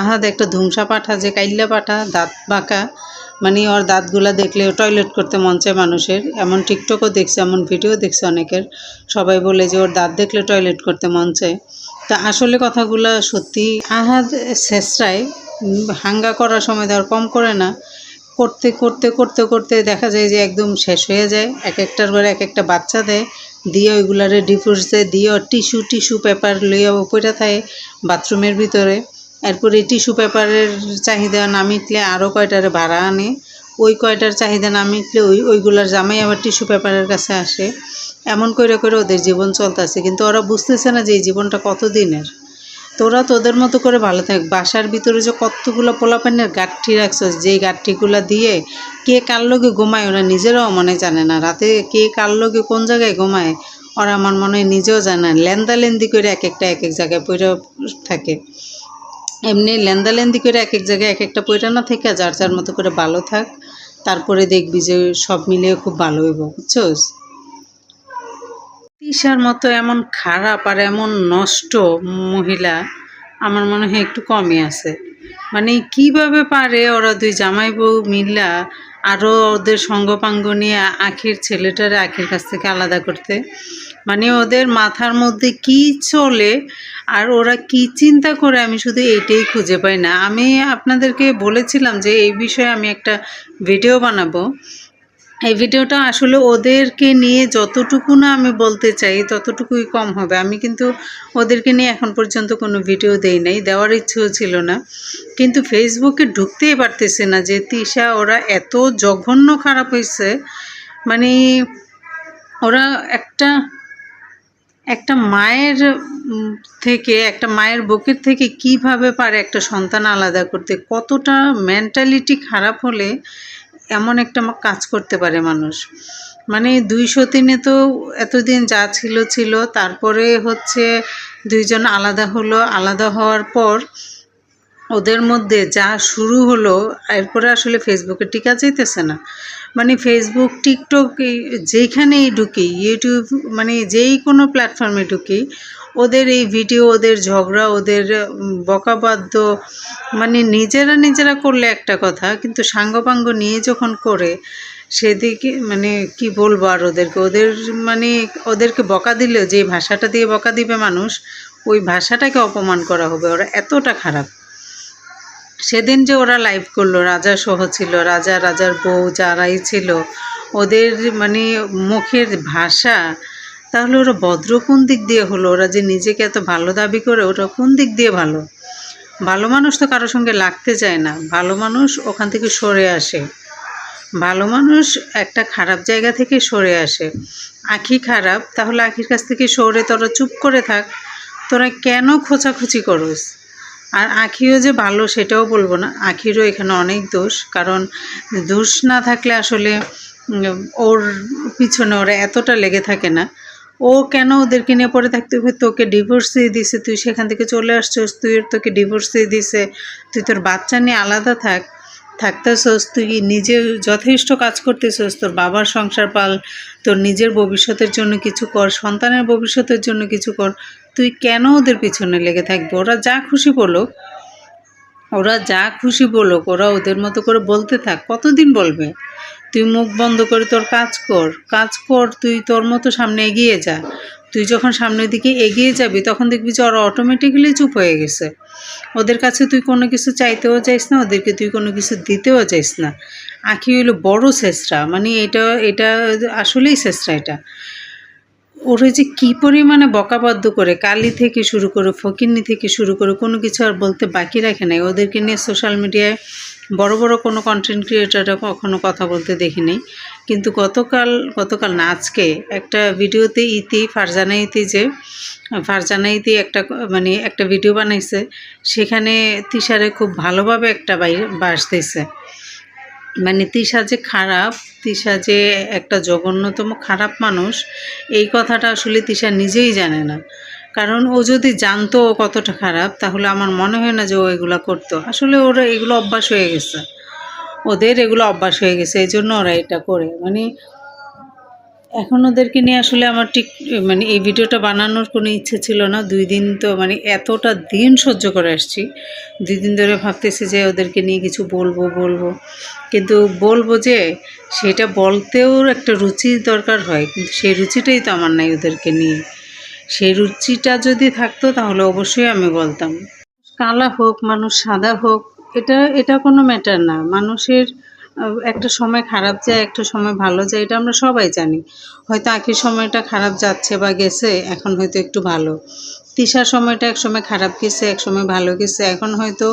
আহাদ একটা ধুমসা পাঠা, যে কাইল্লা পাঠা, দাঁত বাঁকা। মানে ওর দাঁতগুলা দেখলে টয়লেট করতে মন চায় মানুষের। এমন টিকটকও দেখছে, এমন ভিডিও দেখছে অনেকের। সবাই বলে যে ওর দাঁত দেখলে টয়লেট করতে মন চায়। তা আসলে কথাগুলো সত্যি। আহাদ শেষরায় হাঙ্গা করার সময় দেওয়ার কম করে না। করতে করতে করতে করতে দেখা যায় যে একদম শেষ হয়ে যায়। এক একটার করে এক একটা বাচ্চা দেয়, দিয়ে ওইগুলারে ডিভোর্স দেয়, দিয়ে টিস্যু টিস্যু পেপার লইয়া উপরে থাকে বাথরুমের ভিতরে। এরপরে টিস্যু পেপারের চাহিদা না মিটলে আরও কয়টারে ভাড়া আনে? ওই কয়টার চাহিদা না মিটলে ওই ওইগুলার জামাই আবার টিস্যু পেপারের কাছে আসে। এমন করে করে ওদের জীবন চলতেছে। কিন্তু ওরা বুঝতেছে না যে এই জীবনটা কত দিনের তোরা তোদের মতো করে ভালো থাক। বাসার ভিতরে যে কতগুলো পোলাপানের গাঠি রাখছস যেই গাঠিগুলো দিয়ে কে কার লোকে ঘুমায় ওরা নিজেরাও মনে জানে না। রাতে কে কার লোকে কোন জায়গায় ঘুমায়, ওরা আমার মনে হয় নিজেও জানে না। লেন্দালেন্দি করে এক একটা এক এক জায়গায় পড়ে থাকে। এমনি লেন্দালেন্দি করে এক এক জায়গায় এক একটা পয়রা না থেকে যার যার মতো করে ভালো থাক। তারপরে দেখবি যে সব মিলিয়ে খুব ভালো হইব, বুঝছোস? তিশার মতো এমন খারাপ আর এমন নষ্ট মহিলা আমার মনে হয় একটু কমই আছে। মানে কীভাবে পারে ওরা দুই জামাই বউ মিল্লা আরও ওদের সঙ্গপাঙ্গ নিয়ে আখির ছেলেটারে আখির কাছ থেকে আলাদা করতে। মানে ওদের মাথার মধ্যে কি চলে আর ওরা কি চিন্তা করে আমি শুধু এটাই খুঁজে পাই না। আমি আপনাদেরকে বলেছিলাম যে এই বিষয়ে আমি একটা ভিডিও বানাবো। এই ভিডিওটা আসলে ওদেরকে নিয়ে যতটুকু না আমি বলতে চাই, ততটুকুই কম হবে। আমি কিন্তু ওদেরকে নিয়ে এখন পর্যন্ত কোনো ভিডিও দেই নাই, দেওয়ার ইচ্ছেও ছিল না। কিন্তু ফেসবুকে ঢুকতেই পারতেছে না যে তিশা ওরা এত জঘন্য খারাপ হয়েছে। মানে ওরা একটা একটা মায়ের থেকে, একটা মায়ের বুকের থেকে কীভাবে পারে একটা সন্তান আলাদা করতে? কতটা মেন্টালিটি খারাপ হলে এমন একটা কাজ করতে পারে মানুষ। মানে দুইশো তিনে তো এতদিন যা ছিল ছিল। তারপরে হচ্ছে দুইজন আলাদা হলো। আলাদা হওয়ার পর ওদের মধ্যে যা শুরু হলো, এরপরে আসলে ফেসবুকে টিকা যাইতেছে না। মানে ফেসবুক টিকটক যেখানেই ঢুকি ইউটিউব মানে যেই কোনো প্ল্যাটফর্মে ঢুকি ওদের এই ভিডিও, ওদের ঝগড়া, ওদের বকাবাদ্য মানে নিজেরা নিজেরা করলে একটা কথা, কিন্তু সাঙ্গপাঙ্গ নিয়ে যখন করে, সেদিকে মানে কি বলব আর ওদেরকে, ওদের মানে ওদেরকে বকা দিলেও, যে ভাষাটা দিয়ে বকা দিবে মানুষ, ওই ভাষাটাকে অপমান করা হবে, ওরা এতটা খারাপ। সেদিন যে ওরা লাইভ করল, রাজা সহ ছিল, রাজা, রাজার বউ যারাই ছিল, ওদের মানে মুখের ভাষা তাহলে ওরা ভদ্র কোন দিক দিয়ে হলো? ওরা যে নিজেকে এত ভালো দাবি করে ওরা কোন দিক দিয়ে ভালো? ভালো মানুষ তো কারোর সঙ্গে লাগতে চায় না। ভালো মানুষ ওখান থেকে সরে আসে। ভালো মানুষ একটা খারাপ জায়গা থেকে সরে আসে। আঁখি খারাপ, তাহলে আঁখির কাছ থেকে সরে তোরা চুপ করে থাক। তোরা কেন খোঁচাখুচি করস? আর আঁখিও যে ভালো সেটাও বলব না। আঁখিরও এখানে অনেক দোষ। কারণ দোষ না থাকলে আসলে ওর পিছনে ওরা এতটা লেগে থাকে না। ও কেন ওদেরকে নিয়ে পড়ে থাকতে হবে? তোকে ডিভোর্স দিয়ে দিছে তুই সেখান থেকে চলে আসছিস, তুই তোকে ডিভোর্স দিয়ে দিছে তুই তোর বাচ্চা নিয়ে আলাদা থাক, থাকতেছস, তুই নিজে যথেষ্ট কাজ করতেছস, তোর বাবার সংসার পাল, তোর নিজের ভবিষ্যতের জন্য কিছু কর, সন্তানের ভবিষ্যতের জন্য কিছু কর, তুই কেন ওদের পিছনে লেগে থাকবে? ওরা যা খুশি বলুক, ওরা যা খুশি বলুক, ওরা ওদের মতো করে বলতে থাক, কতদিন বলবে? তুই মুখ বন্ধ করে তোর কাজ কর কাজ কর, তুই তোর মতো সামনে এগিয়ে যা। তুই যখন সামনের দিকে এগিয়ে যাবি, তখন দেখবি যে ওরা অটোমেটিক্যালি চুপ হয়ে গেছে। ওদের কাছে তুই কোনো কিছু চাইতেও চাইস না, ওদেরকে তুই কোনো কিছু দিতেও চাইস না। আঁকি হইল বড় শেষরা মানে এটা এটা আসলেই শেষরা এটা। ওরা যে কী পরিমাণে বকাবাদ্য করে, কালি থেকে শুরু করে, ফকিন্নি থেকে শুরু করে, কোনো কিছু আর বলতে বাকি রাখে নাই। ওদেরকে নিয়ে সোশ্যাল মিডিয়ায় বড় বড় কোনো কন্টেন্ট ক্রিয়েটাররা কখনো কথা বলতে দেখিনি কিন্তু গতকাল গতকাল না, আজকে একটা ভিডিওতে ইতি, ফারজানা ইতি যে, ফারজানা ইতি একটা মানে একটা ভিডিও বানাইছে, সেখানে তিশারে খুব ভালোভাবে একটা বাস দিছে মানে তিশা যে খারাপ, তিশা যে একটা জঘন্যতম খারাপ মানুষ, এই কথাটা আসলে তিশা নিজেই জানে না। কারণ ও যদি জানতো ও কতটা খারাপ, তাহলে আমার মনে হয় না যে ও এগুলো করতো। আসলে ওরা এগুলো অভ্যাস হয়ে গেছে। ওদের এগুলো অভ্যাস হয়ে গেছে, এই জন্য ওরা এটা করে। মানে এখন ওদেরকে নিয়ে আসলে আমার ঠিক মানে এই ভিডিওটা বানানোর কোনো ইচ্ছে ছিল না। দুই দিন তো মানে এতটা দিন সহ্য করে আসছি। দুই দিন ধরে ভাবতেছি যে ওদেরকে নিয়ে কিছু বলব বলব। কিন্তু বলব যে, সেটা বলতেও একটা রুচি দরকার হয়। কিন্তু সেই রুচিটাই তো আমার নাই ওদেরকে নিয়ে। সেই রুচিটা যদি থাকতো, তাহলে অবশ্যই আমি বলতাম। কালা হোক, মানুষ সাদা হোক, এটা এটা কোনো ম্যাটার না। মানুষের একটা সময় খারাপ যায়, একটা সময় ভালো যায়, এটা আমরা সবাই জানি। হয়তো আখির সময়টা খারাপ যাচ্ছে বা গেছে, এখন হয়তো একটু ভালো। তিশার সময়টা এক সময় খারাপ গেছে, এক সময় ভালো গেছে, এখন হয়তো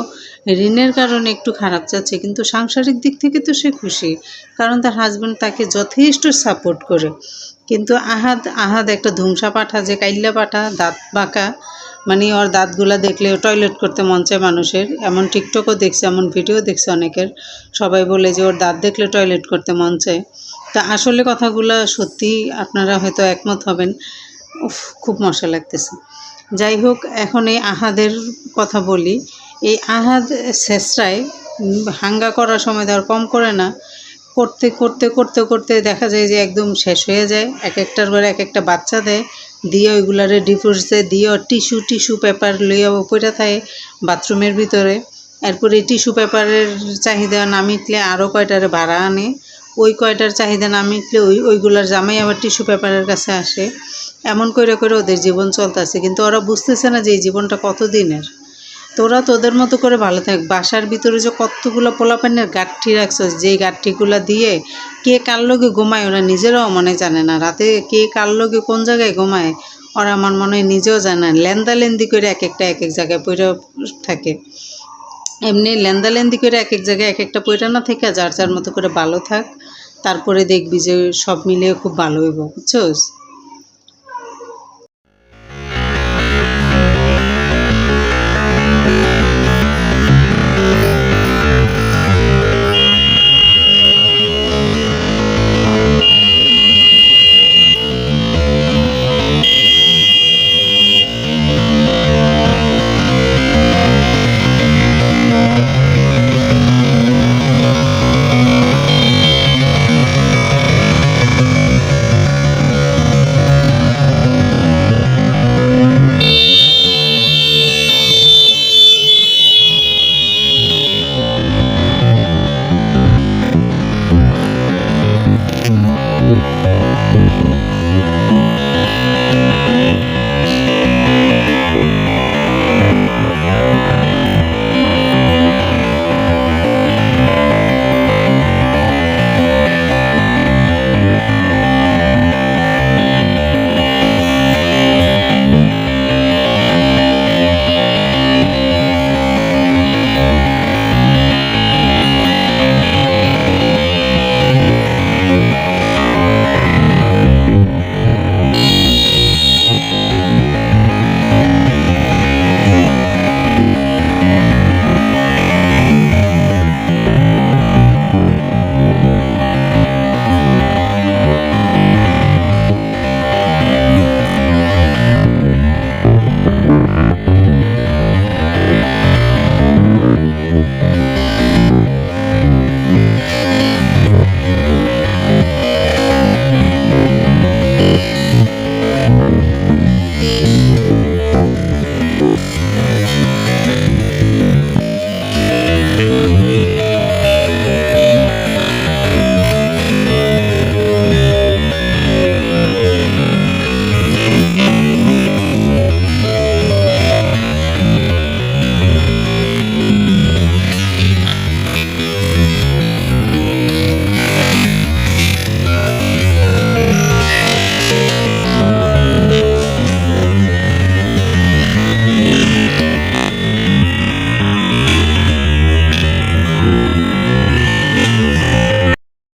ঋণের কারণে একটু খারাপ যাচ্ছে, কিন্তু সাংসারিক দিক থেকে তো সে খুশি, কারণ তার হাজব্যান্ড তাকে যথেষ্ট সাপোর্ট করে। কিন্তু আহাদ আহাদ একটা ধুমসা পাঠা যে কাইল্লা পাঠা দাঁত বাঁকা মানে ওর দাঁতগুলা দেখলে টয়লেট করতে মন চায় মানুষের। এমন টিকটকও দেখছে, এমন ভিডিও দেখছে অনেকের। সবাই বলে যে ওর দাঁত দেখলে টয়লেট করতে মন চায়। তা আসলে কথাগুলা সত্যি আপনারা হয়তো একমত হবেন। উফ, খুব মশা লাগতেছে। যাই হোক, এখন এই আহাদের কথা বলি। এই আহাদ শেষরায় হাঙ্গা করার সময় দেওয়ার কম করে না। করতে করতে করতে করতে দেখা যায় যে একদম শেষ হয়ে যায়। এক একটার করে এক একটা বাচ্চা দেয়। দিয়ে ওইগুলারে ডিফোর্সে দেয় টিস্যু টিস্যু পেপার লইয়া পড়ে থাকে বাথরুমের ভিতরে। এরপরে টিস্যু পেপারের চাহিদা নামিটলে আরও কয়টারে ভাড়া আনে। ওই কয়টার চাহিদা নামিটলে ওই, ওইগুলার জামাই আবার টিস্যু পেপারের কাছে আসে। এমন করে করে ওদের জীবন চলতেছে। কিন্তু ওরা বুঝতেছে না যে এই জীবনটা কত দিনের তোরা তোদের মতো করে ভালো থাক। বাসার ভিতরে যে কতগুলো পোলাপানের গাঠি রাখছো যেই গাঠিগুলো দিয়ে কে কার লোকে ঘুমায় ওরা নিজেরাও মনে জানে না। রাতে কে কার লোকে কোন জায়গায় ঘুমায়, ওরা আমার মনে হয় নিজেও জানে না। লেন্দালেন্দি করে এক একটা এক এক জায়গায় পড়ে থাকে। এমনি লেন্দালেন্দি করে এক এক জায়গায় এক একটা পয়রা না থেকে যার যার মতো করে ভালো থাক। তারপরে দেখবি যে সব মিলিয়ে খুব ভালো হইব। বুঝছোস?